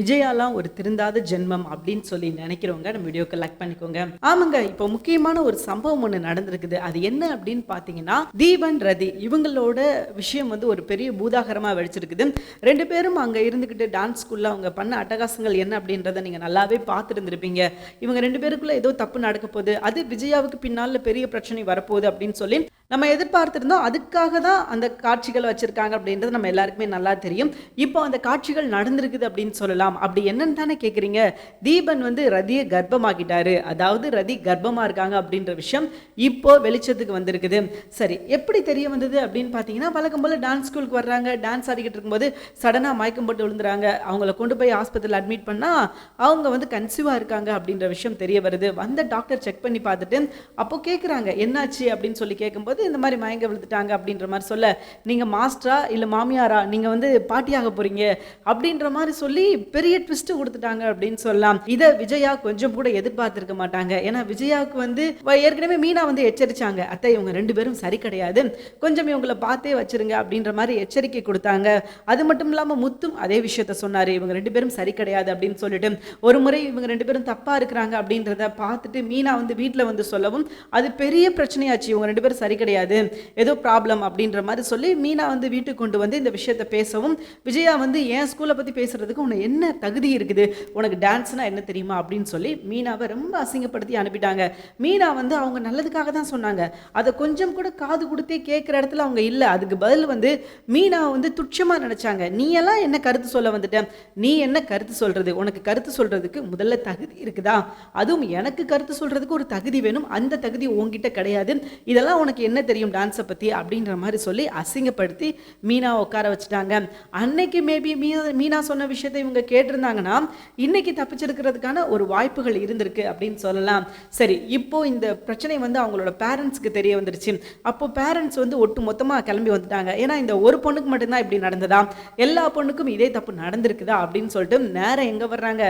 விஜயாலாம் ஒரு திருந்தாத ஜென்மம் அப்படின்னு சொல்லி நினைக்கிறவங்க நம்ம வீடியோக்கு லைக் பண்ணிக்கோங்க. ஆமாங்க இப்போ முக்கியமான ஒரு சம்பவம் ஒன்று நடந்திருக்குது. அது என்ன அப்படின்னு பார்த்தீங்கன்னா தீபன் ரதி இவங்களோட விஷயம் வந்து ஒரு பெரிய பூதாகரமாக வெடிச்சிருக்குது. ரெண்டு பேரும் அங்கே இருந்துக்கிட்டு டான்ஸ் ஸ்கூலில் அவங்க பண்ண அட்டகாசங்கள் என்ன அப்படின்றத நீங்கள் நல்லாவே பார்த்துருந்துருப்பீங்க. இவங்க ரெண்டு பேருக்குள்ளே ஏதோ தப்பு நடக்க போகுது அது விஜயாவுக்கு பின்னால் பெரிய பிரச்சனை வரப்போகுது அப்படின்னு சொல்லி நம்ம எதிர்பார்த்துருந்தோம் அதுக்காக தான் அந்த காட்சிகள் வச்சுருக்காங்க அப்படின்றது நம்ம எல்லாருக்குமே நல்லா தெரியும். இப்போ அந்த காட்சிகள் நடந்திருக்குது அப்படின்னு சொல்லலாம். அப்படி என்னன்னு தானே கேட்குறீங்க தீபன் வந்து ரதியை கர்ப்பமாக்கிட்டாரு. அதாவது ரதி கர்ப்பமாக இருக்காங்க அப்படின்ற விஷயம் இப்போ வெளிச்சத்துக்கு வந்திருக்குது. சரி எப்படி தெரிய வந்தது அப்படின்னு பார்த்தீங்கன்னா வழக்கம் போல் டான்ஸ் ஸ்கூலுக்கு வர்றாங்க. டான்ஸ் ஆடிக்கிட்டு இருக்கும்போது சடனாக மயக்கம் போட்டு விழுந்துறாங்க. அவங்கள கொண்டு போய் ஆஸ்பத்திரியில் அட்மிட் பண்ணால் அவங்க வந்து கன்சீவாக இருக்காங்க அப்படின்ற விஷயம் தெரிய வருது. வந்த டாக்டர் செக் பண்ணி பார்த்துட்டு அப்போ கேட்குறாங்க என்னாச்சு அப்படின்னு சொல்லி கேட்கும்போது இந்த மாதிரி மயங்க விழுந்துட்டாங்க அப்படின்ற மாதிரி சொல்ல நீங்கள் மாஸ்டரா இல்லை மாமியாரா? நீங்கள் வந்து பாட்டியாக போகிறீங்க அப்படின்ற மாதிரி சொல்லி பெரிய ட்விஸ்ட்டு கொடுத்துட்டாங்க அப்படின்னு சொல்லலாம். இதை விஜயா கொஞ்சம் கூட எதிர்பார்த்துருக்க மாட்டாங்க. ஏன்னா விஜயாவுக்கு வந்து ஏற்கனவே மீனா வந்து எச்சரிச்சாங்க. அத்தை இவங்க ரெண்டு பேரும் சரி கிடையாது. கொஞ்சம் இவங்களை பார்த்தே வச்சிருங்க. அப்படின்ற மாதிரி எச்சரிக்கை கொடுத்தாங்க. அது மட்டும் இல்லாமல் முத்தும் அதே விஷயத்த சொன்னார். இவங்க ரெண்டு பேரும் சரி கிடையாது. அப்படின்னு சொல்லிட்டு ஒரு முறை இவங்க ரெண்டு பேரும் தப்பாக இருக்கிறாங்க அப்படின்றத பார்த்துட்டு மீனா வந்து வீட்டில் வந்து சொல்லவும் அது பெரிய பிரச்சனையாச்சு. இவங்க ரெண்டு பேரும் சரி கிடையாது. கிடையாது. ஏதோ ப்ராப்ளம் அப்படின்ற மாதிரி சொல்லி மீனா வந்து வீட்டுக்கு கொண்டு வந்து இந்த விஷயத்த பேசவும் விஜயா வந்து என் ஸ்கூலை பற்றி பேசுறதுக்கு உனக்கு என்ன தகுதி இருக்குது? உனக்கு டான்ஸ்னா என்ன தெரியுமா? அப்படின்னு சொல்லி மீனாவை ரொம்ப அசிங்கப்படுத்தி அனுப்பிட்டாங்க. மீனா வந்து அவங்க நல்லதுக்காக தான் சொன்னாங்க. அதை கொஞ்சம் கூட காது கொடுத்தே கேட்குற இடத்துல அவங்க இல்லை. அதுக்கு பதில் வந்து மீனா வந்து துட்சமாக நினச்சாங்க. நீ எல்லாம் என்ன கருத்து சொல்ல வந்துட்ட? நீ என்ன கருத்து சொல்கிறது உனக்கு கருத்து சொல்கிறதுக்கு முதல்ல தகுதி இருக்குதா? அதுவும் எனக்கு கருத்து சொல்கிறதுக்கு ஒரு தகுதி வேணும். அந்த தகுதி உங்ககிட்ட கிடையாது. இதெல்லாம் உனக்கு என்ன தெரியும் டான்ஸை பற்றி அப்படின்ற மாதிரி சொல்லி அசிங்கப்படுத்தி மீனா உட்கார வச்சுட்டாங்க. அன்னைக்கு மேபி மீனா மீனா சொன்ன விஷயத்தை இவங்க கேட்டிருந்தாங்கன்னா இன்னைக்கு தப்பிச்சிருக்கிறதுக்கான ஒரு வாய்ப்புகள் இருந்திருக்கு அப்படின்னு சொல்லலாம். சரி இப்போ இந்த பிரச்சனை வந்து அவங்களோட பேரண்ட்ஸ்க்கு தெரிய வந்துருச்சு. அப்போ பேரண்ட்ஸ் வந்து ஒட்டு மொத்தமாக கிளம்பி வந்துட்டாங்க. ஏன்னா இந்த ஒரு பொண்ணுக்கு மட்டும்தான் இப்படி நடந்ததா? எல்லா பொண்ணுக்கும் இதே தப்பு நடந்திருக்குதா அப்படின்னு சொல்லிட்டு நேரம் எங்கே வர்றாங்க?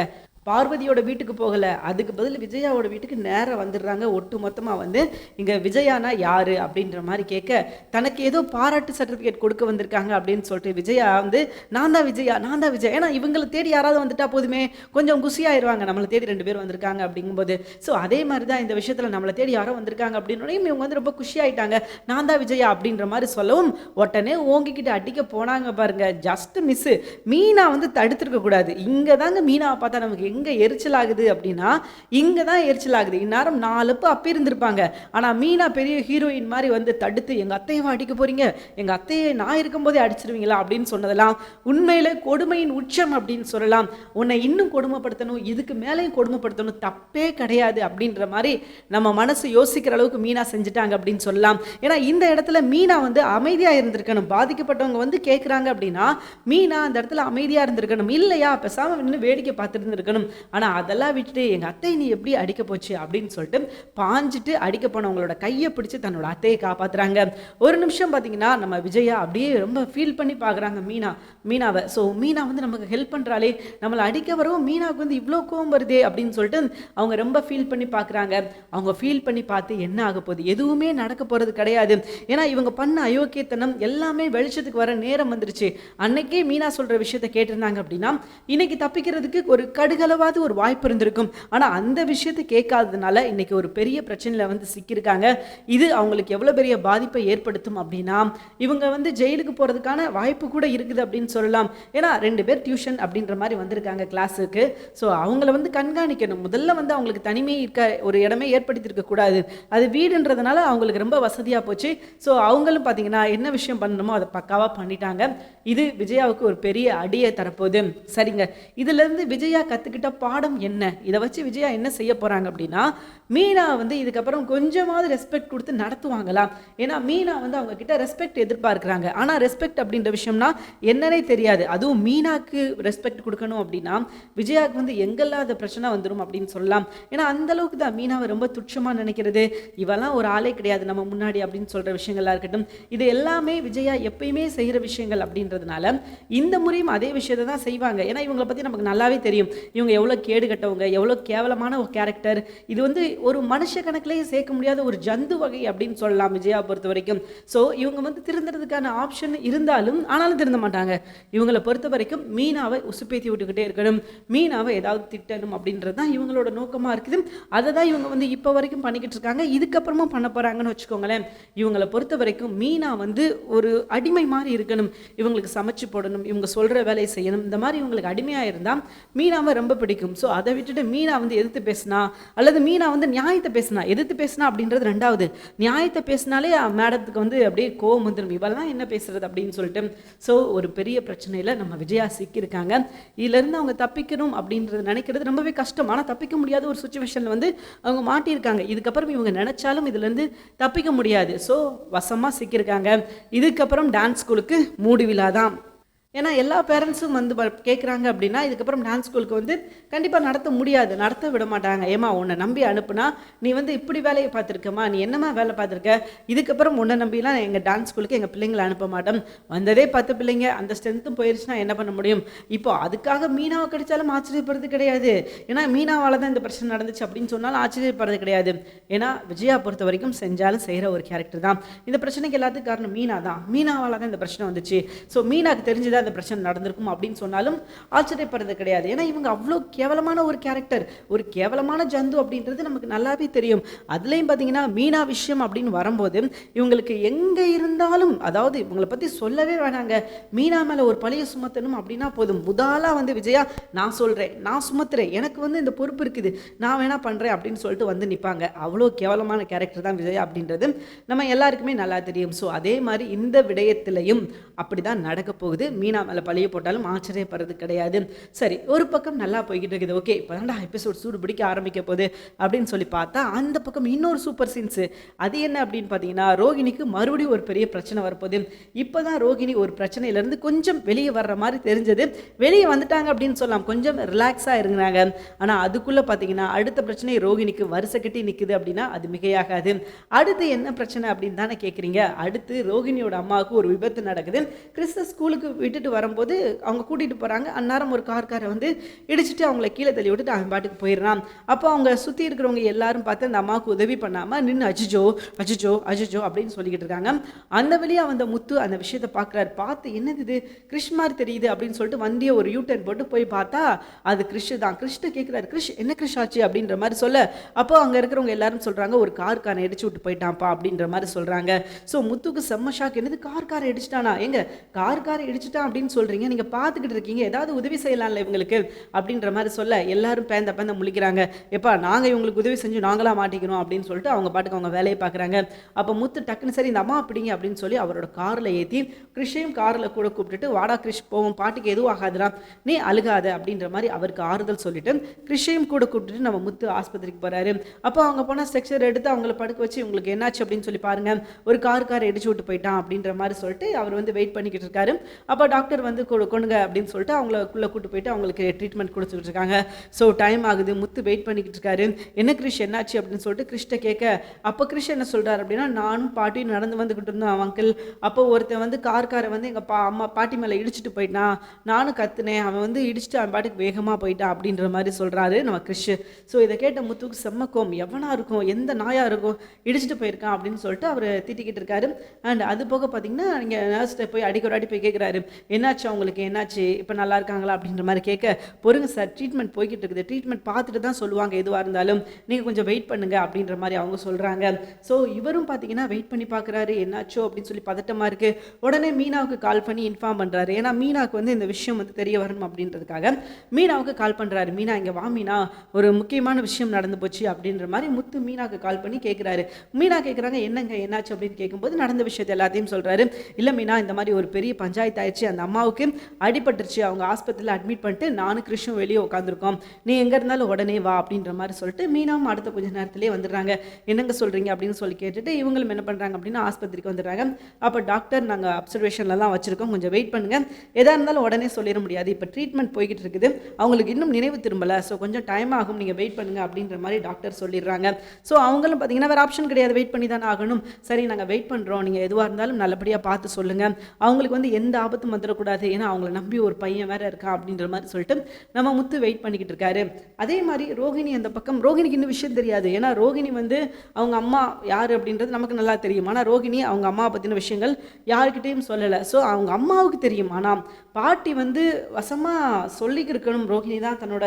பார்வதியோட வீட்டுக்கு போகலை. அதுக்கு பதில் விஜயாவோட வீட்டுக்கு நேராக வந்துடுறாங்க. ஒட்டு மொத்தமாக வந்து இங்கே விஜயானா யாரு அப்படின்ற மாதிரி கேட்க தனக்கு ஏதோ பாராட்டு சர்டிஃபிகேட் கொடுக்க வந்திருக்காங்க அப்படின்னு சொல்லிட்டு விஜயா வந்து நான் தான் விஜயா நான் தான் விஜயா. ஏன்னா இவங்களை தேடி யாராவது வந்துட்டா போதுமே. கொஞ்சம் குசியாயிருவாங்க நம்மளை தேடி ரெண்டு பேர் வந்திருக்காங்க அப்படிங்கும்போது. ஸோ அதே மாதிரி தான் இந்த விஷயத்தில் நம்மளை தேடி யாரோ வந்திருக்காங்க அப்படின்னு இவங்க வந்து ரொம்ப குஷியாயிட்டாங்க. நான் தான் விஜயா அப்படின்ற மாதிரி சொல்லவும் உடனே ஓங்கிக்கிட்டு அடிக்க போனாங்க பாருங்க. ஜஸ்ட் மிஸ்ஸு மீனா வந்து தடுத்துருக்க கூடாது. இங்கே தாங்க மீனாவை பார்த்தா நமக்கு எங்கே எரிச்சல் ஆகுது அப்படின்னா இங்கே தான் எரிச்சல் ஆகுது இந்நேரம் நாலு பேர் அப்பி இருந்திருப்பாங்க. ஆனால் மீனா பெரிய ஹீரோயின் மாதிரி வந்து தடுத்து எங்கள் அத்தையை அடிக்க போகிறீங்க எங்கள் அத்தையை நான் இருக்கும்போதே அடிச்சிருவீங்களா? அப்படின்னு சொன்னதெல்லாம் உண்மையிலே கொடுமையின் உச்சம் அப்படின்னு சொல்லலாம். உன்னை இன்னும் கொடுமைப்படுத்தணும் இதுக்கு மேலேயும் கொடுமைப்படுத்தணும் தப்பே கிடையாது அப்படின்ற மாதிரி நம்ம மனசு யோசிக்கிற அளவுக்கு மீனா செஞ்சுட்டாங்க அப்படின்னு சொல்லலாம். ஏன்னா இந்த இடத்துல மீனா வந்து அமைதியாக இருந்திருக்கணும். பாதிக்கப்பட்டவங்க வந்து கேட்குறாங்க அப்படின்னா மீனா அந்த இடத்துல அமைதியாக இருந்திருக்கணும். இல்லையா? பேசாமல் நின்று வேடிக்கை பார்த்துட்டு இருந்திருக்கணும். ஆனால் அதெல்லாம் விட்டுட்டு எங்கள் அத்தை நீ எப்படி அடிக்க போச்சு அப்படின்னு சொல்லிட்டு பாஞ்சிட்டு அடிக்க போனவங்களோட கையை பிடிச்சு தன்னோட அத்தையை காப்பாத்துறாங்க. ஒரு நிமிஷம் பார்த்தீங்கன்னா நம்ம விஜயா அப்படியே ரொம்ப ஃபீல் பண்ணி பார்க்குறாங்க மீனா. மீனாவை. ஸோ மீனா வந்து நமக்கு ஹெல்ப் பண்ணுறாளே நம்மளை அடிக்க வரவும் மீனாவுக்கு வந்து இவ்வளோ கோவம் வருதே அப்படின்னு சொல்லிட்டு அவங்க ரொம்ப ஃபீல் பண்ணி பார்க்குறாங்க அவங்க ஃபீல் பண்ணி பார்த்து என்ன ஆக போகுது? எதுவுமே நடக்க போகிறது கிடையாது. ஏன்னா இவங்க பண்ண அயோக்கியத்தனம் எல்லாமே வெளிச்சத்துக்கு வர நேரம் வந்துருச்சு. அன்னைக்கே மீனா சொல்கிற விஷயத்த கேட்டிருந்தாங்க அப்படின்னா இன்னைக்கு தப்பிக்கிறதுக்கு ஒரு கடுகளவாவது ஒரு வாய்ப்பு இருந்திருக்கும். ஆனால் அந்த விஷயத்தை கேட்காததுனால இன்னைக்கு ஒரு பெரிய பிரச்சனையில் வந்து சிக்கியிருக்காங்க. இது அவங்களுக்கு எவ்வளோ பெரிய பாதிப்பை ஏற்படுத்தும் அப்படின்னா இவங்க வந்து ஜெயிலுக்கு போகிறதுக்கான வாய்ப்பு கூட இருக்குது அப்படின்னு சொல்லலாம். ஏன்னா ரெண்டு பேர் டியூஷன் அப்படின்ற மாதிரி வந்திருக்காங்க கிளாஸுக்கு. ஸோ அவங்கள வந்து கண்காணிக்கணும். முதல்ல வந்து அவங்களுக்கு தனிமை இருக்க ஒரு இடமே ஏற்படுத்தியிருக்க கூடாது. அது வீடுன்றதுனால அவங்களுக்கு ரொம்ப வசதியாக போச்சு. ஸோ அவங்களும் பார்த்தீங்கன்னா என்ன விஷயம் பண்ணணுமோ அதை பக்காவாக பண்ணிட்டாங்க. இது விஜயாவுக்கு ஒரு பெரிய அடியை தரப்போகுது. சரிங்க. இதுலேருந்து விஜயா கற்றுக்கிட்டு பாடம் என்ன? இதை வச்சு விஜயா என்ன செய்ய போகிறாங்க அப்படின்னா மீனா வந்து இதுக்கப்புறம் கொஞ்சமாவது ரெஸ்பெக்ட் கொடுத்து நடத்துவாங்களா? ஏன்னா மீனா வந்து அவங்க கிட்ட ரெஸ்பெக்ட் எதிர்பார்க்குறாங்க. ஆனால் ரெஸ்பெக்ட் அப்படின்ற விஷயம்னா என்னன்னே தெரியாது. அதுவும் மீனாக்கு ரெஸ்பெக்ட் கொடுக்கணும் அப்படின்னா விஜயாவுக்கு வந்து எங்கெல்லாத பிரச்சனை வந்துடும் அப்படின்னு சொல்லலாம். ஏன்னா அந்த அளவுக்கு தான் மீனாவை ரொம்ப துச்சமாக நினைக்கிறது. இவெல்லாம் ஒரு ஆளே கிடையாது நம்ம முன்னாடி அப்படின்னு சொல்கிற விஷயங்களா இருக்கட்டும். இது எல்லாமே விஜயா எப்பயுமே செய்கிற விஷயங்கள் அப்படின்றதுனால இந்த முறையும் அதே விஷயத்தை தான் செய்வாங்க. ஏன்னா இவங்களை பற்றி நமக்கு நல்லாவே தெரியும். இவங்க இவங்க எவ்வளோ கேடு கட்டவங்க எவ்வளோ கேவலமான ஒரு கேரக்டர் இது வந்து ஒரு மனுஷ கணக்கிலேயே சேர்க்க முடியாத ஒரு ஜந்து வகை அப்படின்னு சொல்லலாம் விஜயா பொறுத்த வரைக்கும். ஸோ இவங்க வந்து திருந்துறதுக்கான ஆப்ஷன் இருந்தாலும் ஆனாலும் திருந்த மாட்டாங்க. இவங்களை பொறுத்த வரைக்கும் மீனாவை உசுப்பேத்தி விட்டுக்கிட்டே இருக்கணும். மீனாவை ஏதாவது திட்டணும் அப்படின்றது தான் இவங்களோட நோக்கமாக இருக்குது. அதை தான் இவங்க வந்து இப்போ வரைக்கும் பண்ணிக்கிட்டு இருக்காங்க. இதுக்கப்புறமும் பண்ண போகிறாங்கன்னு வச்சுக்கோங்களேன். இவங்களை பொறுத்த வரைக்கும் மீனா வந்து ஒரு அடிமை மாதிரி இருக்கணும். இவங்களுக்கு சமைச்சு போடணும். இவங்க சொல்கிற வேலையை செய்யணும். இந்த மாதிரி இவங்களுக்கு அடிமையாக இருந்தால் மீனாவை ரொம்ப பிடிக்கும். ஸோ அதை விட்டுட்டு மீனா வந்து எதிர்த்து பேசினா அல்லது மீனா வந்து நியாயத்தை பேசினா எதிர்த்து பேசினா அப்படின்றது ரெண்டாவது. நியாயத்தை பேசினாலே மேடத்துக்கு வந்து அப்படியே கோவம் வந்துடும் இவெல்லாம் என்ன பேசுறது அப்படின்னு சொல்லிட்டு ஸோ ஒரு பெரிய பிரச்சனையில் நம்ம விஜயா சிக்கியிருக்காங்க. இதுலேருந்து அவங்க தப்பிக்கணும் அப்படின்றது நினைக்கிறது ரொம்பவே கஷ்டம். ஆனால் தப்பிக்க முடியாத ஒரு சுச்சுவேஷனில் வந்து அவங்க மாட்டியிருக்காங்க. இதுக்கப்புறம் இவங்க நினைச்சாலும் இதுலேருந்து தப்பிக்க முடியாது. ஸோ வசமாக சிக்கியிருக்காங்க. இதுக்கப்புறம் டான்ஸ் ஸ்கூலுக்கு மூடு விழா தான் ஏன்னா எல்லா பேரண்ட்ஸும் வந்து கேட்குறாங்க அப்படின்னா இதுக்கப்புறம் டான்ஸ் ஸ்கூலுக்கு வந்து கண்டிப்பாக நடத்த முடியாது. நடத்த விட மாட்டாங்க. ஏமா உன்னை நம்பி அனுப்புனா நீ வந்து இப்படி வேலையை பார்த்துருக்கம்மா நீ என்னம்மா வேலை பார்த்துருக்க? இதுக்கப்புறம் உன்னை நம்பிலாம் எங்கள் டான்ஸ் ஸ்கூலுக்கு எங்கள் பிள்ளைங்களை அனுப்ப மாட்டோம். வந்ததே பத்து பிள்ளைங்க. அந்த ஸ்ட்ரென்த்தும் போயிருச்சுன்னா என்ன பண்ண முடியும்? இப்போ அதுக்காக மீனாவை கிடைச்சாலும் ஆச்சரியப்படுறது கிடையாது. ஏன்னா மீனாவால் தான் இந்த பிரச்சனை நடந்துச்சு அப்படின்னு சொன்னாலும் ஆச்சரியப்படுறது கிடையாது. ஏன்னா விஜயா பொறுத்த வரைக்கும் செஞ்சாலும் செய்கிற ஒரு கேரக்டர் தான். இந்த பிரச்சனைக்கு எல்லாத்துக்கும் காரணம் மீனா தான் மீனாவால் தான் இந்த பிரச்சனை வந்துச்சு. ஸோ மீனாக்கு அந்த பிரச்சனை நடந்திருக்கும் அப்படின்னு சொன்னாலும் ஆச்சரியப்படுறது கிடையாது. ஏன்னா இவங்க அவ்வளோ கேவலமான ஒரு கேரக்டர் ஒரு கேவலமான ஜந்து அப்படின்றது நமக்கு நல்லாவே தெரியும். அதுலேயும் பார்த்தீங்கன்னா மீனா விஷயம் அப்படின்னு வரும்போது இவங்களுக்கு எங்கே இருந்தாலும் அதாவது இவங்களை பற்றி சொல்லவே வேணாங்க. மீனா மேலே ஒரு பழைய சுமத்தணும் அப்படின்னா போதும். முதலாக வந்து விஜயா நான் சொல்கிறேன் நான் சுமத்துறேன் எனக்கு வந்து இந்த பொறுப்பு இருக்குது. நான் வேணா பண்ணுறேன் அப்படின்னு சொல்லிட்டு வந்து நிற்பாங்க அவ்வளோ கேவலமான கேரக்டர் தான் விஜயா அப்படின்றது நம்ம எல்லாருக்குமே நல்லா தெரியும். ஸோ அதே மாதிரி இந்த விடயத்திலையும் அப்படி தான் நடக்க போகுது. மீனா மேலே பழிய போட்டாலும் ஆச்சரியப்படுறது கிடையாது. சரி ஒரு பக்கம் நல்லா போய்கிட்டு இருக்குது. ஓகே இப்போ தான்டா எபிசோட் சூடு பிடிக்க ஆரம்பிக்க போகுது அப்படின்னு சொல்லி பார்த்தா அந்த பக்கம் இன்னொரு சூப்பர் சீன்ஸு அது என்ன அப்படின்னு பார்த்தீங்கன்னா ரோகிணிக்கு மறுபடியும் ஒரு பெரிய பிரச்சனை வரப்போகுது. இப்போ தான் ரோகிணி ஒரு பிரச்சனையிலேருந்து கொஞ்சம் வெளியே வர்ற மாதிரி தெரிஞ்சது. வெளியே வந்துட்டாங்க அப்படின்னு சொல்லலாம் கொஞ்சம் ரிலாக்ஸாக இருந்தாங்க. ஆனால் அதுக்குள்ளே பார்த்தீங்கன்னா அடுத்த பிரச்சனை ரோகிணிக்கு வருஷ கட்டி நிற்குது அப்படின்னா அது மிகையாகாது. அடுத்து என்ன பிரச்சனை அப்படின்னு தானே கேட்குறீங்க அடுத்து ரோகிணியோட அம்மாவுக்கு ஒரு விபத்து நடக்குது. கிறிஸ்த ஸ்கூலுக்கு விட்டு விட்டுட்டு வரும்போது அவங்க கூட்டிகிட்டு போகிறாங்க அந்நேரம் ஒரு கார்காரை வந்து இடிச்சிட்டு அவங்கள கீழே தள்ளி விட்டுட்டு அவன் பாட்டுக்கு போயிடுறான். அப்போ அவங்க சுற்றி இருக்கிறவங்க எல்லாரும் பார்த்து அந்த அம்மாவுக்கு உதவி பண்ணாமல் நின்று அஜிஜோ அஜிஜோ அஜிஜோ அப்படின்னு சொல்லிக்கிட்டு இருக்காங்க. அந்த வழியாக வந்த முத்து அந்த விஷயத்தை பார்க்குறாரு. பார்த்து என்னது இது? கிருஷ்மார் மாதிரி தெரியுது அப்படின்னு சொல்லிட்டு வண்டியை ஒரு யூ டர்ன் போட்டு போய் பார்த்தா அது கிறிஷ் தான். கிறிஷ்ட கேட்குறாரு கிறிஷ் என்ன கிறிஷ் ஆச்சு? அப்படின்ற மாதிரி சொல்ல. அப்போ அங்கே இருக்கிறவங்க எல்லாரும் சொல்கிறாங்க ஒரு கார் காரை இடிச்சு விட்டு போயிட்டான்ப்பா அப்படின்ற மாதிரி சொல்கிறாங்க ஸோ முத்துக்கு செம்ம ஷாக் என்னது கார்காரை அடிச்சிட்டானா இடிச்சிட்டானா? எங்க கார்காரை இடிச்சிட்டான். அப்படின்னு சொல்கிறீங்க நீங்கள் பார்த்துக்கிட்டு இருக்கீங்க. ஏதாவது உதவி செய்யலாம்ல இவங்களுக்கு? அப்படின்ற மாதிரி சொல்ல எல்லாரும் பேந்த பேந்த முழிக்கிறாங்க. எப்பா நாங்கள் இவங்களுக்கு உதவி செஞ்சு நாங்களா மாட்டிக்கிறோம் அப்படின்னு சொல்லிட்டு அவங்க பாட்டுக்கு அவங்க வேலையை பார்க்குறாங்க. அப்போ முத்து டக்குன்னு சரி இந்த அம்மா அப்படிங்க அப்படின்னு சொல்லி அவரோட காரில் ஏற்றி கிறிஷையும் காரில் கூட கூப்பிட்டுட்டு வாடா கிறிஷ் போவோம். பாட்டுக்கு எதுவும் ஆகாதுடா. நீ அழுகாத. அப்படின்ற மாதிரி அவருக்கு ஆறுதல் சொல்லிட்டு கிறிஷையும் கூட கூப்பிட்டுட்டு நம்ம முத்து ஆஸ்பத்திரிக்கு போகிறாரு அப்போ அவங்க போனால் ஸ்ட்ரக்சர் எடுத்து அவங்கள படுக்க வச்சு உங்களுக்கு என்னாச்சு? அப்படின்னு சொல்லி பாருங்க. ஒரு கார் கார் இடிச்சு விட்டு போயிட்டான் அப்படின்ற மாதிரி சொல்லிட்டு அவர் வந்து வெயிட் பண்ணிக்கிட்டு இருக்காரு. அப்போ டாக்டர் வந்து கொ- கொண்டுங்க அப்படின்னு சொல்லிட்டு அவங்களுக்குள்ளே கூட்டு போயிட்டு அவங்களுக்கு ட்ரீட்மெண்ட் கொடுத்துக்கிட்டு இருக்காங்க ஸோ டைம் ஆகுது. முத்து வெயிட் பண்ணிக்கிட்டு இருக்காரு. என்ன கிறிஷ் என்னாச்சு? அப்படின்னு சொல்லிட்டு கிறிஷ்ட கேட்க அப்போ கிறிஷ் என்ன சொல்கிறார் அப்படின்னா நானும் பாட்டியும் நடந்து வந்துக்கிட்டு இருந்தோம் அங்கிள் அப்போ ஒருத்தன் வந்து கார்காரை வந்து எங்கள் பா அம்மா பாட்டி மேலே இடிச்சிட்டு போயிட்டான். நானும் கத்துனேன். அவன் வந்து இடிச்சிட்டு அவன் பாட்டுக்கு வேகமாக போயிட்டான். அப்படின்ற மாதிரி சொல்கிறாரு நம்ம கிறிஷ் ஸோ இதை கேட்ட முத்துக்கு செம்மக்கோம் எவனாக இருக்கும்? எந்த நாயாக இருக்கும்? இடிச்சிட்டு போயிருக்கான். அப்படின்னு சொல்லிட்டு அவர் திட்டிக்கிட்டு இருக்காரு. அண்ட் அது போக பார்த்தீங்கன்னா நீங்கள் நர்ஸ்ட்டை போய் அடிக்கடி போய் கேட்குறாரு என்னாச்சு அவங்களுக்கு? என்னாச்சு? இப்போ நல்லா இருக்காங்களா? அப்படின்ற மாதிரி கேட்க பொறுங்க சார் ட்ரீட்மெண்ட் போய்கிட்டு இருக்குது. ட்ரீட்மெண்ட் பார்த்துட்டு தான் சொல்லுவாங்க எதுவாக இருந்தாலும். நீங்கள் கொஞ்சம் வெயிட் பண்ணுங்க அப்படின்ற மாதிரி அவங்க சொல்கிறாங்க ஸோ இவரும் பார்த்தீங்கன்னா வெயிட் பண்ணி பார்க்குறாரு என்னாச்சோ? அப்படின்னு சொல்லி பதட்டமாக இருக்குது உடனே மீனாவுக்கு கால் பண்ணி இன்ஃபார்ம் பண்ணுறாரு ஏன்னா மீனாவுக்கு வந்து இந்த விஷயம் வந்து தெரிய வரணும் அப்படின்றதுக்காக மீனாவுக்கு கால் பண்ணுறாரு மீனா இங்கே வா மீனா. ஒரு முக்கியமான விஷயம் நடந்து போச்சு அப்படின்ற மாதிரி முத்து மீனாவுக்கு கால் பண்ணி கேட்குறாரு மீனா கேட்குறாங்க என்னங்க என்னாச்சு? அப்படின்னு கேட்கும்போது நடந்த விஷயத்தை எல்லாத்தையும் சொல்கிறாரு இல்லை மீனா இந்த மாதிரி ஒரு பெரிய பஞ்சாயத்து ஆயிடுச்சு. அந்த அம்மாவுக்கு அடிபட்டுருச்சு. அவங்க ஆஸ்பத்திரியில் அட்மிட் பண்ணிட்டு நானும் கிருஷ்ணும் வெளியே உட்காந்துருக்கோம் நீ எங்கே இருந்தாலும் உடனே வா அப்படின்ற மாதிரி சொல்லிட்டு மீனாவும் அடுத்த கொஞ்ச நேரத்துலேயே வந்துடுறாங்க. என்னங்க சொல்கிறீங்க அப்படின்னு சொல்லி கேட்டுட்டு இவங்களும் என்ன பண்ணுறாங்க அப்படின்னா ஆஸ்பத்திரிக்கு வந்துடுறாங்க. அப்போ டாக்டர் நாங்கள் அப்சர்வேஷன்லலாம் வச்சுருக்கோம். கொஞ்சம் வெயிட் பண்ணுங்கள் எதாக இருந்தாலும் உடனே சொல்லிட முடியாது. இப்போ ட்ரீட்மெண்ட் போய்கிட்டு இருக்குது. அவங்களுக்கு இன்னும் நினைவு திரும்பலை. ஸோ கொஞ்சம் டைம் ஆகும். நீங்கள் வெயிட் பண்ணுங்க அப்படின்ற மாதிரி டாக்டர் சொல்லிடுறாங்க. ஸோ அவங்களும் பார்த்தீங்கன்னா வேறு ஆப்ஷன் கிடையாது. வெயிட் பண்ணி தானே ஆகணும். சரி நாங்கள் வெயிட் பண்ணுறோம் நீங்கள் எதுவாக இருந்தாலும் நல்லபடியாக பார்த்து சொல்லுங்கள் அவங்களுக்கு வந்து எந்த ஆபத்தும் வந்துடக்கூடாது. ஏன்னா அவங்கள நம்பி ஒரு பையன் வேற இருக்கான் அப்படின்ற மாதிரி சொல்லிட்டு நம்ம முத்து வெயிட் பண்ணிக்கிட்டு இருக்காரு. அதே மாதிரி ரோகிணி அந்த பக்கம் ரோகிணிக்கு இன்னும் விஷயம் தெரியாது. ஏன்னா ரோகிணி வந்து அவங்க அம்மா யார் அப்படின்றது நமக்கு நல்லா தெரியும். ஆனால் ரோகிணி அவங்க அம்மாவை பற்றின விஷயங்கள் யாருக்கிட்டேயும் சொல்லலை. ஸோ அவங்க அம்மாவுக்கு தெரியும். ஆனால் பாட்டி வந்து வசமாக சொல்லிக்கிருக்கணும். ரோகிணி தான் தன்னோட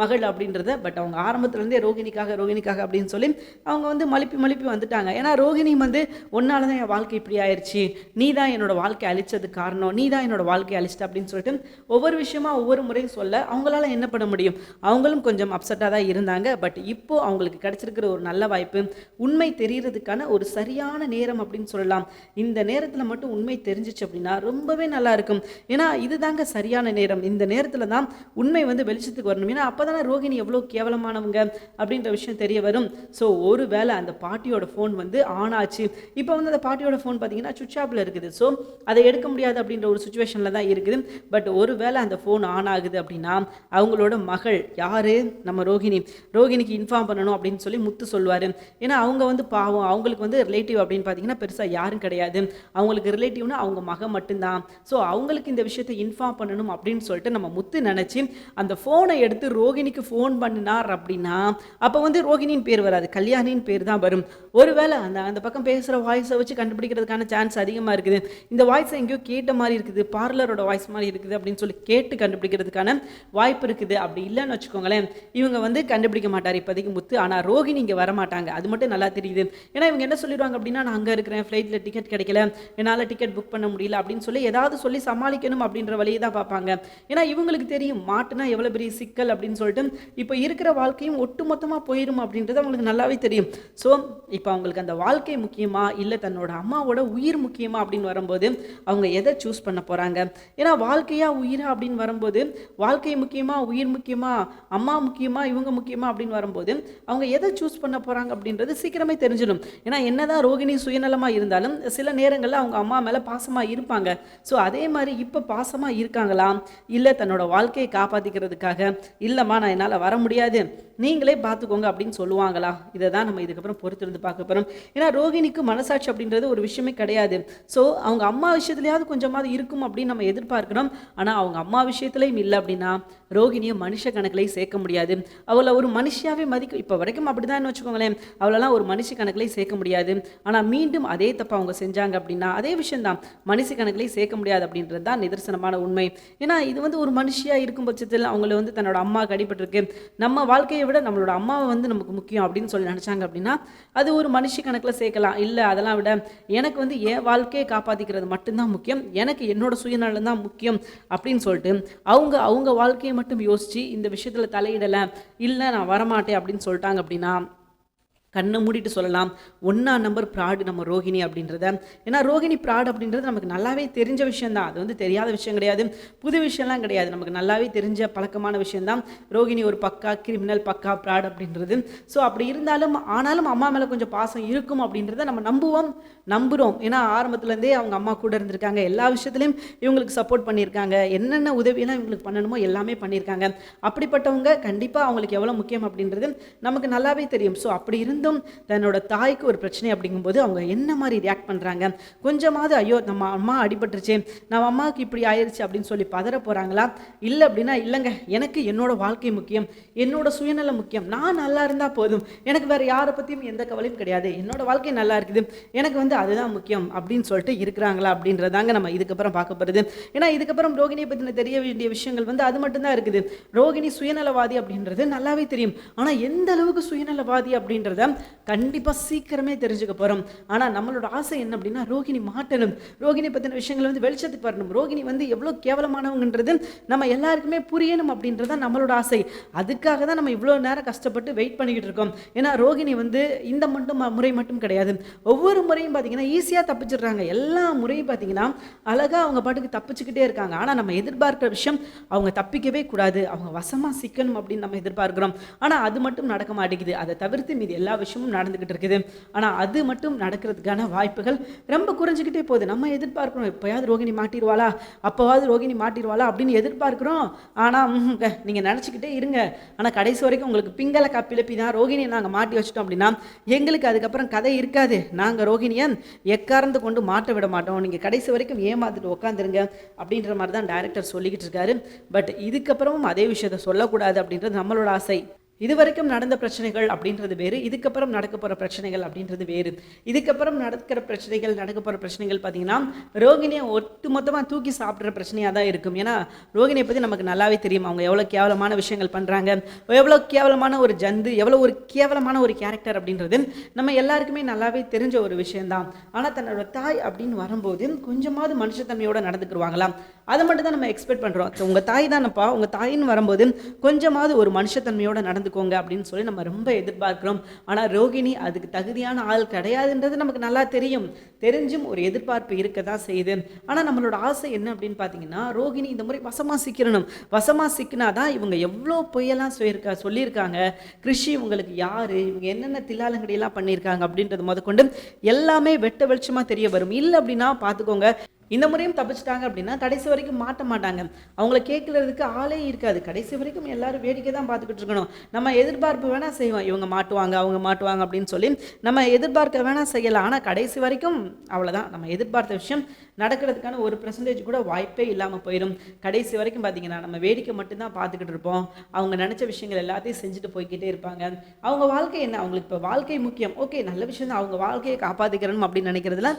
மகள் அப்படின்றத பட் அவங்க ஆரம்பத்துலேருந்தே ரோகிணிக்காக ரோகிணிக்காக அப்படின்னு சொல்லி அவங்க வந்து மலிப்பி மலிப்பி வந்துட்டாங்க. ஏன்னா ரோகிணி வந்து ஒன்னால தான் என் வாழ்க்கை இப்படி ஆயிடுச்சு நீ தான் என்னோட வாழ்க்கை அழிச்சதுக்கு காரணம். நீ தான் என்னோட வாழ்க்கை அழிச்சிட்ட அப்படின்னு சொல்லிட்டு ஒவ்வொரு விஷயமா ஒவ்வொரு முறையும் சொல்ல அவங்களால என்ன பண்ண முடியும்? அவங்களும் கொஞ்சம் அப்செட்டாக தான் இருந்தாங்க. பட் இப்போ அவங்களுக்கு கிடைச்சிருக்கிற ஒரு நல்ல வாய்ப்பு உண்மை தெரிகிறதுக்கான ஒரு சரியான நேரம் அப்படின்னு சொல்லலாம். இந்த நேரத்தில் மட்டும் உண்மை தெரிஞ்சிச்சு அப்படின்னா ரொம்பவே நல்லா இருக்கும். ஏன்னா இதுதாங்க சரியான நேரம். இந்த நேரத்தில் தான் உண்மை வந்து வெளிச்சத்துக்கு வரணும். ஏன்னா அப்போ தானே ரோகிணி எவ்வளோ கேவலமானவங்க அப்படின்ற விஷயம் தெரிய வரும். ஸோ ஒரு வேளை அந்த பாட்டியோட ஃபோன் வந்து ஆன் ஆச்சு. இப்போ வந்து அந்த பாட்டியோட ஃபோன் பார்த்தீங்கன்னா சுவிட்ச் ஆஃபில் இருக்குது. ஸோ அதை எடுக்க முடியாது அப்படின்ற ஒரு சுச்சுவேஷனில் தான் இருக்குது. பட் ஒரு வேளை அந்த ஃபோன் ஆன் ஆகுது அப்படின்னா அவங்களோட மகள் யார்? நம்ம ரோகிணி ரோகிணிக்கு இன்ஃபார்ம் பண்ணணும் அப்படின்னு சொல்லி முத்து சொல்லுவார். ஏன்னா அவங்க வந்து பாவம். அவங்களுக்கு வந்து ரிலேட்டிவ் அப்படின்னு பார்த்தீங்கன்னா பெருசாக யாரும் கிடையாது. அவங்களுக்கு ரிலேட்டிவ்னா அவங்க மக மட்டும்தான். ஸோ அவங்களுக்கு இந்த விஷயத்தை இன்ஃபார்ம் பண்ணணும் அப்படின்னு சொல்லிட்டு நம்ம முத்து நினச்சி அந்த ஃபோனை எடுத்து ரோகிணிக்கு ஃபோன் பண்ணினார் அப்படின்னா அப்போ வந்து ரோகிணியின் பேர் வராது. கல்யாணின் பேர் தான் வரும். ஒருவேளை அந்த அந்த பக்கம் பேசுகிற வாய்ஸை வச்சு கண்டுபிடிக்கிறதுக்கான சான்ஸ் அதிகமாக இருக்குது. இந்த வாய்ஸ் எங்கேயோ கேட்ட மாதிரி இருக்குது. பார்லரோட வாய்ஸ் மாதிரி இருக்குது அப்படின்னு சொல்லி கேட்டு கண்டுபிடிக்கிறதுக்கான வாய்ப்பு இருக்குது. அப்படி இல்லைன்னு வச்சுக்கோங்களேன் இவங்க வந்து கண்டுபிடிக்க மாட்டார் இப்போதைக்கு முத்து. ஆனால் ரோகிணி இங்கே வர மாட்டாங்க. அது மட்டும் நல்லா தெரியுது. ஏன்னா இவங்க என்ன சொல்லிடுவாங்க அப்படின்னா நான் அங்கே இருக்கிறேன் ஃப்ளைட்டில் டிக்கெட் கிடைக்கல. என்னால் டிக்கெட் புக் பண்ண முடியல. அப்படின்னு சொல்லி ஏதாவது சொல்லி சமாளிக்கணும் அப்படின்ற வழியை தான் பார்ப்பாங்க. ஏன்னா இவங்களுக்கு தெரியும் மாட்டுனா எவ்வளோ பெரிய சிக்கல் அப்படின்னு சொல்லி சொல்லிட்டு இப்போ இருக்கிற வாழ்க்கையும் ஒட்டுமொத்தமாக போயிடும் அப்படின்றது அவங்களுக்கு நல்லாவே தெரியும். ஸோ இப்போ அவங்களுக்கு அந்த வாழ்க்கை முக்கியமா இல்லை தன்னோட அம்மாவோட உயிர் முக்கியமா அப்படின்னு வரும்போது அவங்க எதை சூஸ் பண்ண போகிறாங்க ஏன்னா வாழ்க்கையா உயிரா அப்படின்னு வரும்போது வாழ்க்கை முக்கியமா உயிர் முக்கியமா அம்மா முக்கியமா இவங்க முக்கியமா அப்படின்னு வரும்போது அவங்க எதை சூஸ் பண்ண போகிறாங்க அப்படின்றது சீக்கிரமே தெரிஞ்சிடும். ஏன்னா என்னதான் ரோகிணி சுயநலமாக இருந்தாலும் சில நேரங்களில் அவங்க அம்மா மேலே பாசமாக இருப்பாங்க. ஸோ அதே மாதிரி இப்போ பாசமாக இருக்காங்களா? இல்லை தன்னோட வாழ்க்கையை காப்பாற்றிக்கிறதுக்காக இல்லைம்மா நான் என்னால் வர முடியாது. நீங்களே பார்த்துக்கோங்க அப்படின்னு சொல்லுவாங்களா? இதை தான் நம்ம இதுக்கப்புறம் பொறுத்திருந்து பார்க்க போகிறோம் ஏன்னா ரோகிணிக்கு மனசாட்சி அப்படின்றது ஒரு விஷயமே கிடையாது. ஸோ அவங்க அம்மா விஷயத்துலையாவது கொஞ்சமாவது இருக்கும் அப்படின்னு நம்ம எதிர்பார்க்கிறோம். ஆனால் அவங்க அம்மா விஷயத்துலையும் இல்லை அப்படின்னா ரோகிணியை மனுஷ கணக்கிலையும் சேர்க்க முடியாது. அவளை ஒரு மனுஷியாவே மதிக்க இப்போ வரைக்கும் அப்படிதான் வச்சுக்கோங்களேன். அவளெல்லாம் ஒரு மனுஷ கணக்கிலையும் சேர்க்க முடியாது. ஆனால் மீண்டும் அதே தப்பை அவங்க செஞ்சாங்க அப்படின்னா அதே விஷயம்தான். மனுஷ கணக்கிலையும் சேர்க்க முடியாது அப்படின்றது தான் நிதர்சனமான உண்மை. ஏன்னா இது வந்து ஒரு மனுஷியாக இருக்கும் பட்சத்தில் அவங்கள வந்து தன்னோட அம்மா அடிபட்டிருக்கு. நம்ம வாழ்க்கையை விட நம்மளோட அம்மாவை வந்து நமக்கு முக்கியம் அப்படின்னு சொல்லி நினச்சாங்க அப்படின்னா அது ஒரு மனுஷ கணக்கில் சேர்க்கலாம். இல்லை அதெல்லாம் விட எனக்கு வந்து என் வாழ்க்கையை காப்பாற்றிக்கிறது மட்டும்தான் முக்கியம். எனக்கு என்னோட சுயநலம் தான் முக்கியம் அப்படின்னு சொல்லிட்டு அவங்க அவங்க வாழ்க்கையை மட்டும் யோசித்து இந்த விஷயத்தில் தலையிடலை இல்லை நான் வரமாட்டேன் அப்படின்னு சொல்லிட்டாங்க அப்படின்னா கண்ணை மூடிட்டு சொல்லலாம். ஒன்றா நம்பர் ப்ராடு நம்ம ரோகிணி அப்படின்றத. ஏன்னா ரோகிணி ப்ராடு அப்படின்றது நமக்கு நல்லாவே தெரிஞ்ச விஷயம்தான். அது வந்து தெரியாத விஷயம் கிடையாது. புது விஷயம்லாம் கிடையாது. நமக்கு நல்லாவே தெரிஞ்ச பழக்கமான விஷயம்தான். ரோகிணி ஒரு பக்கா கிரிமினல் பக்கா ப்ராட் அப்படின்றது. ஸோ அப்படி இருந்தாலும் ஆனாலும் அம்மா மேலே கொஞ்சம் பாசம் இருக்கும் அப்படின்றத நம்ம நம்புவோம். நம்புகிறோம் ஏன்னா ஆரம்பத்துலேருந்தே அவங்க அம்மா கூட இருந்திருக்காங்க. எல்லா விஷயத்துலையும் இவங்களுக்கு சப்போர்ட் பண்ணியிருக்காங்க. என்னென்ன உதவியெல்லாம் இவங்களுக்கு பண்ணணுமோ எல்லாமே பண்ணியிருக்காங்க. அப்படிப்பட்டவங்க கண்டிப்பாக அவங்களுக்கு எவ்வளோ முக்கியம் அப்படின்றது நமக்கு நல்லாவே தெரியும். ஸோ அப்படி இருந்தும் தன்னோட தாய்க்கு ஒரு பிரச்சனை அப்படிங்கும்போது அவங்க என்ன மாதிரி ரியாக்ட் பண்ணுறாங்க கொஞ்சமாவது ஐயோ நம்ம அம்மா அடிபட்டுருச்சே நம்ம அம்மாவுக்கு இப்படி ஆயிடுச்சு அப்படின்னு சொல்லி பதற போகிறாங்களா இல்லை அப்படின்னா இல்லைங்க எனக்கு என்னோட வாழ்க்கை முக்கியம் என்னோட சுயநலம் முக்கியம். நான் நல்லா இருந்தால் போதும். எனக்கு வேறு யாரை பற்றியும் எந்த கவலையும் கிடையாது. என்னோட வாழ்க்கை நல்லா இருக்குது. எனக்கு வந்து அதுதான் முக்கியம் அப்படின்னு சொல்லிட்டு இருக்கிறாங்களா அப்படின்றதாங்க நம்ம இதுக்கப்புறம் பார்க்க போகிறது ஏன்னா இதுக்கப்புறம் ரோகிணியை பற்றின தெரிய வேண்டிய விஷயங்கள் வந்து அது மட்டும்தான் இருக்குது. ரோகிணி சுயநலவாதி அப்படின்றது நல்லாவே தெரியும். ஆனால் எந்த அளவுக்கு சுயநலவாதி அப்படின்றத கண்டிப்பாக சீக்கிரமே தெரிஞ்சுக்க போகிறோம் ஆனால் நம்மளோட ஆசை என்ன அப்படின்னா ரோகிணி மாட்டணும். ரோகிணி பற்றின விஷயங்கள் வந்து வெளிச்சத்துக்கு வரணும். ரோகிணி வந்து எவ்வளோ கேவலமானவங்கன்றது நம்ம எல்லாருக்குமே புரியணும் அப்படின்றது தான் நம்மளோட ஆசை. அதுக்காக தான் நம்ம இவ்வளோ நேரம் கஷ்டப்பட்டு வெயிட் பண்ணிக்கிட்டு இருக்கோம். ஏன்னா ரோகிணி வந்து இந்த மட்டும் முறை மட்டும் கிடையாது. ஒவ்வொரு முறையும் பார்த்தீங்கன்னா ஈஸியாக தப்பிச்சிடுறாங்க. எல்லா முறையும் பார்த்தீங்கன்னா அழகாக அவங்க பாட்டுக்கு தப்பிச்சுக்கிட்டே இருக்காங்க. ஆனால் நம்ம எதிர்பார்க்குற விஷயம் அவங்க தப்பிக்கவே கூடாது. அவங்க வசமாக சிக்கணும் அப்படின்னு நம்ம எதிர்பார்க்குறோம். ஆனால் அது மட்டும் நடக்க மாட்டேங்குது. அதை தவிர்த்து மீது எல்லா விஷயமும் நடந்துக்கிட்டு இருக்குது. ஆனால் அது மட்டும் நடக்கிறதுக்கான வாய்ப்புகள் ரொம்ப குறைஞ்சிக்கிட்டே போகுது. நம்ம எதிர்பார்க்குறோம் எப்போயாவது ரோகிணி மாட்டிடுவாளா? அப்போவாவது ரோகிணி மாட்டிடுவாளா? அப்படின்னு எதிர்பார்க்குறோம். ஆனால் நீங்கள் நினச்சிக்கிட்டே இருங்க. ஆனால் கடைசி வரைக்கும் உங்களுக்கு பிங்கலை கப்பிலப்பி தான் ரோகிணியை நாங்கள் மாட்டி வச்சிட்டோம் அப்படின்னா எங்களுக்கு அதுக்கப்புறம் கதை இருக்காது. நாங்கள் ரோகிணியை எக்காரந்து கொண்டு மாட்ட விட மாட்டோம். நீங்கள் கடைசி வரைக்கும் ஏமாத்துட்டு உட்காந்துருங்க அப்படின்ற மாதிரி தான் டைரக்டர் சொல்லிக்கிட்டு இருக்காரு. பட் இதுக்கப்புறமும் அதே விஷயத்த சொல்லக்கூடாது அப்படின்றது நம்மளோட ஆசை. இது வரைக்கும் நடந்த பிரச்சனைகள் அப்படின்றது வேறு இதுக்கப்புறம் நடக்க போகிற பிரச்சனைகள் அப்படின்றது வேறு. இதுக்கப்புறம் நடக்கிற பிரச்சனைகள் நடக்க போகிற பிரச்சனைகள் பார்த்தீங்கன்னா ரோகிணியை ஒட்டு மொத்தமாக தூக்கி சாப்பிட்ற பிரச்சனையாக தான் இருக்கும். ஏன்னா ரோகிணியை பற்றி நமக்கு நல்லாவே தெரியும். அவங்க எவ்வளோ கேவலமான விஷயங்கள் பண்ணுறாங்க எவ்வளோ கேவலமான ஒரு ஜந்து எவ்வளோ ஒரு கேவலமான ஒரு கேரக்டர் அப்படின்றது நம்ம எல்லாருக்குமே நல்லாவே தெரிஞ்ச ஒரு விஷயந்தான் ஆனால் தன்னோட தாய் அப்படின்னு வரும்போது கொஞ்சமாவது மனுஷத்தன்மையோடு நடந்துக்குருவாங்களாம். அதை மட்டும் தான் நம்ம எக்ஸ்பெக்ட் பண்ணுறோம் உங்கள் தாய் தானப்பா? உங்கள் தாயின்னு வரும்போது கொஞ்சமாவது ஒரு மனுஷத்தன்மையோடு நடந்து நடந்துக்கோங்க அப்படின்னு சொல்லி நம்ம ரொம்ப எதிர்பார்க்குறோம். ஆனால் ரோகிணி அதுக்கு தகுதியான ஆள் கிடையாதுன்றது நமக்கு நல்லா தெரியும். தெரிஞ்சும் ஒரு எதிர்பார்ப்பு இருக்க தான் செய்யுது. ஆனால் நம்மளோட ஆசை என்ன அப்படின்னு பார்த்தீங்கன்னா ரோகிணி இந்த முறை வசமாக சிக்கிறணும் வசமாக சிக்கினா தான் இவங்க எவ்வளோ பொய்யெல்லாம் சொல்லியிருக்கா சொல்லியிருக்காங்க. கிருஷி இவங்களுக்கு யார்? இவங்க என்னென்ன தில்லாலங்கடியெல்லாம் பண்ணியிருக்காங்க அப்படின்றது முதற்கொண்டு எல்லாமே வெட்ட வெளிச்சமாக தெரிய வரும். இல்லை அப்படின்னா பார்த்துக்கோங்க இந்த முறையும் தப்பிச்சிட்டாங்க அப்படின்னா கடைசி வரைக்கும் மாட்ட மாட்டாங்க. அவங்கள கேட்கறதுக்கு ஆளே இருக்காது. கடைசி வரைக்கும் எல்லாரும் வேடிக்கை தான் பார்த்துக்கிட்டு இருக்கணும். நம்ம எதிர்பார்ப்பு வேணால் செய்வோம். இவங்க மாட்டுவாங்க அவங்க மாட்டுவாங்க அப்படின்னு சொல்லி நம்ம எதிர்பார்க்க வேணால் செய்யலாம். ஆனால் கடைசி வரைக்கும் அவ்வளோதான் நம்ம எதிர்பார்த்த விஷயம் நடக்கிறதுக்கான ஒரு பர்சன்டேஜ் கூட வாய்ப்பே இல்லாமல் போயிடும் கடைசி வரைக்கும் பார்த்தீங்கன்னா நம்ம வேடிக்கை மட்டும்தான் பார்த்துக்கிட்டு இருப்போம். அவங்க நினச்ச விஷயங்கள் எல்லாத்தையும் செஞ்சுட்டு போய்க்கிட்டே இருப்பாங்க. அவங்க வாழ்க்கை என்ன? அவங்களுக்கு இப்போ வாழ்க்கை முக்கியம். ஓகே நல்ல விஷயம் தான். அவங்க வாழ்க்கையை காப்பாற்றிக்கிறணும் அப்படின்னு நினைக்கிறதுல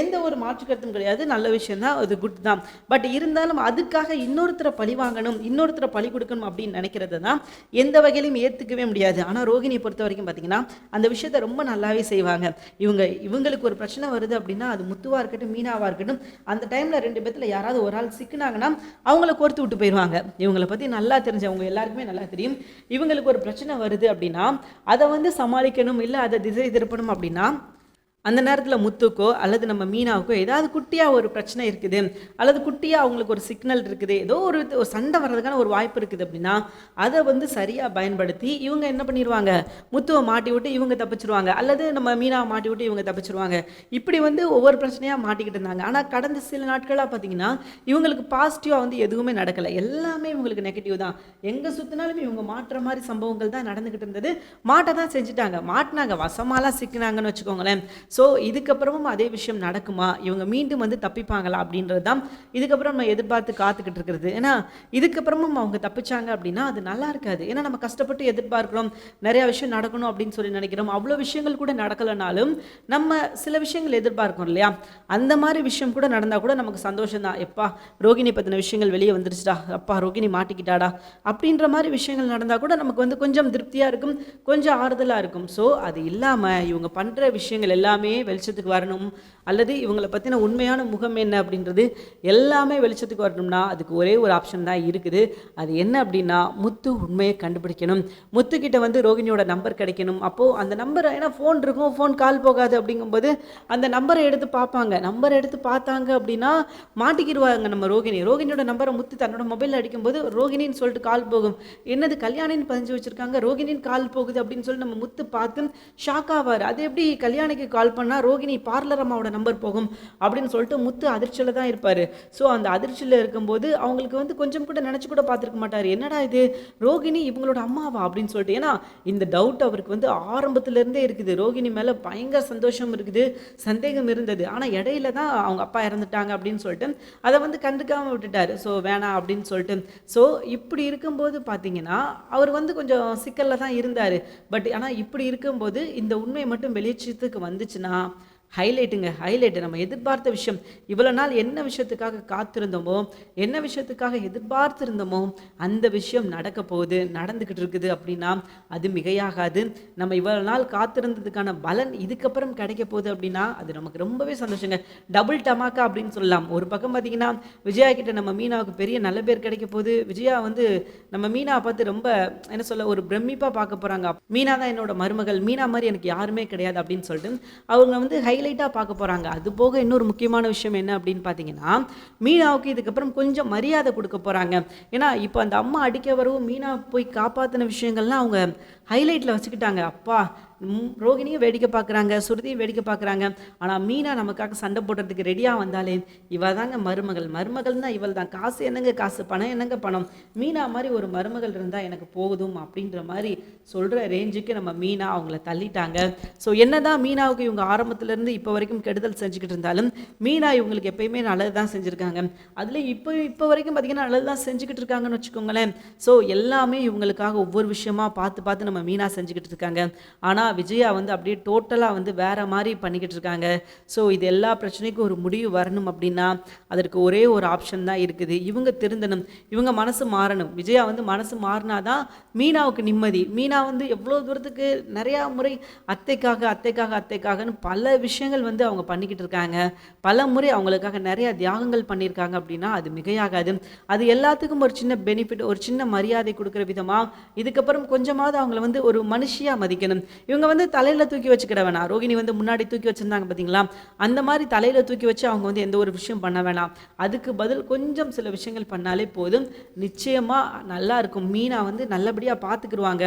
எந்த ஒரு மாற்று கருத்தும் கிடையாது. நல்ல விஷயம் தான். அது குட் தான். பட் இருந்தாலும் அதுக்காக இன்னொருத்தரை பழி வாங்கணும் இன்னொருத்தரை பழி கொடுக்கணும் அப்படின்னு நினைக்கிறது தான் எந்த வகையிலும் ஏற்றுக்கவே முடியாது. ஆனால் ரோகிணியை பொறுத்த வரைக்கும் பார்த்தீங்கன்னா அந்த விஷயத்தை ரொம்ப நல்லாவே செய்வாங்க. இவங்க இவங்களுக்கு ஒரு பிரச்சனை வருது அப்படின்னா அது முத்துவாக இருக்கட்டும் மீனாவாக இருக்கட்டும் அந்த டைமில் ரெண்டு பேத்துல யாராவது ஒரு ஆள் சிக்கினாங்கன்னா அவங்கள கோர்த்து விட்டு போயிடுவாங்க இவங்களை பற்றி நல்லா தெரிஞ்சவங்க எல்லாருக்குமே நல்லா தெரியும். இவங்களுக்கு ஒரு பிரச்சனை வருது அப்படின்னா அதை வந்து சமாளிக்கணும் இல்லை அதை திசை திருப்பணும் அப்படின்னா அந்த நேரத்தில் முத்துக்கோ அல்லது நம்ம மீனாவுக்கோ ஏதாவது குட்டியாக ஒரு பிரச்சனை இருக்குது அல்லது குட்டியாக அவங்களுக்கு ஒரு சிக்னல் இருக்குது ஏதோ ஒரு ஒரு சண்டை வர்றதுக்கான ஒரு வாய்ப்பு இருக்குது அப்படின்னா அதை வந்து சரியாக பயன்படுத்தி இவங்க என்ன பண்ணிடுவாங்க முத்துவை மாட்டி விட்டு இவங்க தப்பிச்சிருவாங்க அல்லது நம்ம மீனாவை மாட்டி விட்டு இவங்க தப்பிச்சிருவாங்க. இப்படி வந்து ஒவ்வொரு பிரச்சனையாக மாட்டிக்கிட்டு இருந்தாங்க. ஆனால் கடந்த சில நாட்களாக பார்த்தீங்கன்னா இவங்களுக்கு பாசிட்டிவாக வந்து எதுவுமே நடக்கலை. எல்லாமே இவங்களுக்கு நெகட்டிவ் தான். எங்கே சுற்றினாலுமே இவங்க மாட்டுற மாதிரி சம்பவங்கள் தான் நடந்துக்கிட்டு இருந்தது. மாட்டை தான் செஞ்சுட்டாங்க. மாட்டினாங்க. வசமாலாம் சிக்கினாங்கன்னு வச்சுக்கோங்களேன். ஸோ இதுக்கப்புறமும் அதே விஷயம் நடக்குமா? இவங்க மீண்டும் வந்து தப்பிப்பாங்களா அப்படின்றது தான் இதுக்கப்புறம் நம்ம எதிர்பார்த்து காத்துக்கிட்டு இருக்கிறது. ஏன்னா இதுக்கப்புறமும் அவங்க தப்பிச்சாங்க அப்படின்னா அது நல்லா இருக்காது. ஏன்னா நம்ம கஷ்டப்பட்டு எதிர்பார்க்குறோம். நிறையா விஷயம் நடக்கணும் அப்படின்னு சொல்லி நினைக்கிறோம். அவ்வளோ விஷயங்கள் கூட நடக்கலைனாலும் நம்ம சில விஷயங்கள் எதிர்பார்க்கணும் இல்லையா? அந்த மாதிரி விஷயம் கூட நடந்தால் கூட நமக்கு சந்தோஷம் தான் எப்பா ரோகிணி பற்றின விஷயங்கள் வெளியே வந்துருச்சுடா. அப்பா ரோகிணி மாட்டிக்கிட்டாடா. அப்படின்ற மாதிரி விஷயங்கள் நடந்தால் கூட நமக்கு வந்து கொஞ்சம் திருப்தியாக இருக்கும். கொஞ்சம் ஆறுதலாக இருக்கும். ஸோ அது இல்லாமல் இவங்க பண்ணுற விஷயங்கள் எல்லாமே வெளிச்சத்துக்கு வரணும். அல்லது இவங்களை பற்றின உண்மையான முகம் என்ன அப்படின்றது எல்லாமே வெளிச்சத்துக்கு வரணும்னா அதுக்கு ஒரே ஒரு ஆப்ஷன் தான் இருக்குது. அது என்ன அப்படின்னா முத்து உண்மையை கண்டுபிடிக்கணும். முத்துக்கிட்ட வந்து ரோகிணியோட நம்பர் கிடைக்கணும். அப்போது அந்த நம்பரை ஏன்னா ஃபோன் இருக்கும் ஃபோன் கால் போகாது அப்படிங்கும்போது அந்த நம்பரை எடுத்து பார்ப்பாங்க. நம்பர் எடுத்து பார்த்தாங்க அப்படின்னா மாட்டிக்கிடுவாங்க நம்ம ரோகிணி. ரோகிணியோட நம்பரை முத்து தன்னோட மொபைலில் அடிக்கும்போது ரோகிணின்னு சொல்லிட்டு கால் போகும். என்னது கல்யாணின்னு பதிஞ்சு வச்சுருக்காங்க? ரோகிணின்னு கால் போகுது அப்படின்னு சொல்லி நம்ம முத்து பார்த்து ஷாக் ஆவார். அது எப்படி கல்யாணிக்கு கால் பண்ணால் ரோகிணி பார்லர் அம்மாவோட நம்பர் போகும் அப்படின்னு சொல்லிட்டு முத்து அதிர்ச்சியில் தான் இருப்பார். ஸோ அந்த அதிர்ச்சியில் இருக்கும்போது அவங்களுக்கு வந்து கொஞ்சம் கூட நினச்சி கூட பார்த்துருக்க மாட்டார். என்னடா இது? ரோகிணி இவங்களோட அம்மாவா? அப்படின்னு சொல்லிட்டு. ஏன்னா இந்த டவுட் அவருக்கு வந்து ஆரம்பத்துலேருந்தே இருக்குது. ரோகிணி மேலே பயங்கர சந்தோஷம் இருக்குது சந்தேகம் இருந்தது. ஆனால் இடையில தான் அவங்க அப்பா இறந்துட்டாங்க அப்படின்னு சொல்லிட்டு அதை வந்து கண்டுக்காமல் விட்டுட்டார். ஸோ வேணாம் அப்படின்னு சொல்லிட்டு. ஸோ இப்படி இருக்கும்போது பார்த்தீங்கன்னா அவர் வந்து கொஞ்சம் சிக்கலில் தான் இருந்தார். பட் ஆனால் இப்படி இருக்கும்போது இந்த உண்மை மட்டும் வெளிச்சத்துக்கு வந்துச்சு வந்துச்சுன்னா ஹைலைட்டுங்க ஹைலைட்டு நம்ம எதிர்பார்த்த விஷயம். இவ்வளோ நாள் என்ன விஷயத்துக்காக காத்திருந்தோமோ என்ன விஷயத்துக்காக எதிர்பார்த்திருந்தோமோ அந்த விஷயம் நடக்க போகுது நடந்துக்கிட்டு இருக்குது அப்படின்னா அது மிகையாகாது. நம்ம இவ்வளோ நாள் காத்திருந்ததுக்கான பலன் இதுக்கப்புறம் கிடைக்க போகுது அப்படின்னா அது நமக்கு ரொம்பவே சந்தோஷங்க. டபுள் டமாக்கா அப்படின்னு சொல்லலாம். ஒரு பக்கம் பார்த்தீங்கன்னா விஜயா கிட்ட நம்ம மீனாவுக்கு பெரிய நல்ல பேர் கிடைக்க போகுது. விஜயா வந்து நம்ம மீனாவை பார்த்து ரொம்ப என்ன சொல்ல ஒரு பிரமிப்பாக பார்க்க போகிறாங்க மீனா தான் என்னோட மருமகள். மீனா மாதிரி எனக்கு யாருமே கிடையாது அப்படின்னு சொல்லிட்டு அவங்க வந்து ஹை ஹைலைட்டாக பார்க்க போகிறாங்க அது போக இன்னொரு முக்கியமான விஷயம் என்ன அப்படின்னு பார்த்தீங்கன்னா மீனாவுக்கு இதுக்கப்புறம் கொஞ்சம் மரியாதை கொடுக்க போகிறாங்க ஏன்னா இப்போ அந்த அம்மா அடிக்க வரவும் மீனா போய் காப்பாற்றின விஷயங்கள்லாம் அவங்க ஹைலைட்டில் வச்சுக்கிட்டாங்க. அப்பா ரோகிணியும் வேடிக்கை பார்க்குறாங்க சுருதியும் வேடிக்கை பார்க்குறாங்க. ஆனால் மீனா நமக்காக சண்டை போடுறதுக்கு ரெடியாக வந்தாலே இவள் தாங்க மருமகள். மருமகள் தான் இவள் தான் காசு என்னங்க காசு? பணம் என்னங்க பணம்? மீனா மாதிரி ஒரு மருமகள் இருந்தால் எனக்கு போகுதும் அப்படின்ற மாதிரி சொல்கிற ரேஞ்சுக்கு நம்ம மீனா அவங்கள தள்ளிட்டாங்க. ஸோ என்னதான் மீனாவுக்கு இவங்க ஆரம்பத்துலேருந்து இப்போ வரைக்கும் கெடுதல் செஞ்சுக்கிட்டு இருந்தாலும் மீனா இவங்களுக்கு எப்பயுமே நல்லது தான் செஞ்சுருக்காங்க. அதில் இப்போ இப்போ வரைக்கும் பார்த்தீங்கன்னா நல்லது தான் செஞ்சுக்கிட்டு இருக்காங்கன்னு வச்சுக்கோங்களேன். ஸோ எல்லாமே இவங்களுக்காக ஒவ்வொரு விஷயமா பார்த்து பார்த்து நம்ம மீனா செஞ்சுக்கிட்டு இருக்காங்க. ஆனால் விஜயா வந்து அப்படியே டோட்டலாக வந்து வேற மாதிரி பண்ணிக்கிட்டு இருக்காங்க. ஸோ இது எல்லா பிரச்சனைக்கும் ஒரு முடிவு வரணும் அப்படின்னா அதற்கு ஒரே ஒரு ஆப்ஷன் தான் இருக்குது. இவங்க திருந்தணும் இவங்க மனசு மாறணும். விஜயா வந்து மனசு மாறினாதான் மீனாவுக்கு நிம்மதி. மீனா வந்து எவ்வளோ தூரத்துக்கு நிறையா முறை அத்தைக்காக அத்தைக்காக அத்தைக்காகன்னு பல விஷயங்கள் வந்து அவங்க பண்ணிக்கிட்டு இருக்காங்க. பல முறை அவங்களுக்காக நிறைய தியாகங்கள் பண்ணியிருக்காங்க அப்படின்னா அது மிகையாகாது. அது எல்லாத்துக்கும் ஒரு சின்ன பெனிஃபிட் ஒரு சின்ன மரியாதை கொடுக்குற விதமாக இதுக்கப்புறம் கொஞ்சமாவது அவங்கள வந்து ஒரு மனுஷியாக மதிக்கணும். இவங்க வந்து தலையில் தூக்கி வச்சுக்கிட வேணாம். ரோகிணி வந்து முன்னாடி தூக்கி வச்சிருந்தாங்க பார்த்தீங்களா அந்த மாதிரி தலையில் தூக்கி வச்சு அவங்க வந்து எந்த ஒரு விஷயம் பண்ண வேணாம். அதுக்கு பதில் கொஞ்சம் சில விஷயங்கள் பண்ணாலே போதும். நிச்சயமாக நல்லா இருக்கும். மீனா வந்து நல்லபடியாக பார்த்துக்கிடுவாங்க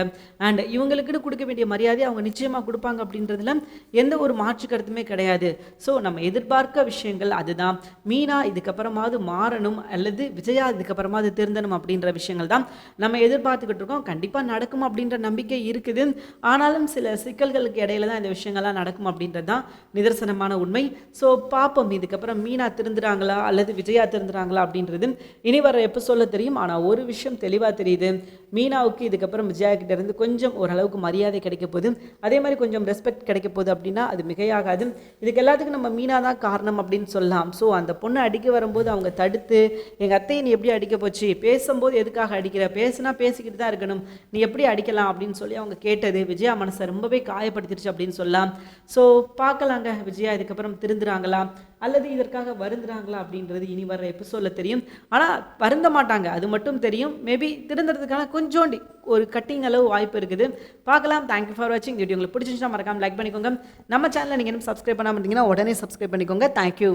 அண்ட் இவங்களுக்குன்னு கொடுக்க வேண்டிய மரியாதை அவங்க நிச்சயமாக கொடுப்பாங்க அப்படின்றதுல எந்த ஒரு மாற்று கருத்துமே கிடையாது. ஸோ நம்ம எதிர்பார்க்க விஷயங்கள் அதுதான். மீனா இதுக்கப்புறமாவது மாறணும் அல்லது விஜயா இதுக்கப்புறமாவது திருந்தணும் அப்படின்ற விஷயங்கள் தான் நம்ம எதிர்பார்த்துக்கிட்டு இருக்கோம். கண்டிப்பாக நடக்கும் அப்படின்ற நம்பிக்கை இருக்குது. ஆனாலும் சில சிக்கல்களுக்கு இடையில தான் இந்த விஷயங்கள்லாம் நடக்கும் அப்படின்றது தான் நிதர்சனமான உண்மை. ஸோ பார்ப்போம் இதுக்கப்புறம் மீனா திருந்துறாங்களா அல்லது விஜயா திருந்துறாங்களா அப்படின்றது இனி வர எப்போ சொல்ல தெரியும். ஆனால் ஒரு விஷயம் தெளிவாக தெரியுது. மீனாவுக்கு இதுக்கப்புறம் விஜயா கிட்ட இருந்து கொஞ்சம் ஓரளவுக்கு மரியாதை கிடைக்க போகுது. அதே மாதிரி கொஞ்சம் ரெஸ்பெக்ட் கிடைக்க போகுது அப்படின்னா அது மிகையாகாது. இதுக்கு எல்லாத்துக்கும் நம்ம மீனா தான் காரணம் அப்படின்னு சொல்லலாம். ஸோ அந்த பொண்ணை அடிக்க வரும்போது அவங்க தடுத்து எங்கள் அத்தையை நீ எப்படி அடிக்க போச்சு? பேசும்போது எதுக்காக அடிக்கிற? பேசுனா பேசிக்கிட்டு தான் இருக்கணும். நீ எப்படி அடிக்கலாம்? அப்படின்னு சொல்லி அவங்க கேட்டது. விஜயா மனசை ரொம்ப ரொம்பவே காயப்படுத்திடுச்சு அப்படின்னு சொல்லலாம். ஸோ பார்க்கலாங்க. விஜயா இதுக்கப்புறம் திருந்துறாங்களா? அல்லது இதற்காக வருந்துறாங்களா அப்படின்றது இனி வர எபிசோடில் தெரியும். ஆனால் வருந்த மாட்டாங்க. அது மட்டும் தெரியும். மேபி திருந்துறதுக்கான கொஞ்சோண்டி ஒரு கட்டிங் அளவு வாய்ப்பு இருக்குது. பார்க்கலாம். தேங்க்யூ ஃபார் வாட்சிங் வீடியோ உங்களுக்கு பிடிச்சிருந்துச்சுன்னா மறக்காம லைக் பண்ணிக்கோங்க. நம்ம சேனலில் நீங்கள் இன்னும் சப்ஸ்கிரைப் பண்ணாமல் இருந்தீங்கன்னா உடனே சப்ஸ்கிரைப் பண்ணிக்கோங்க. தேங்க்யூ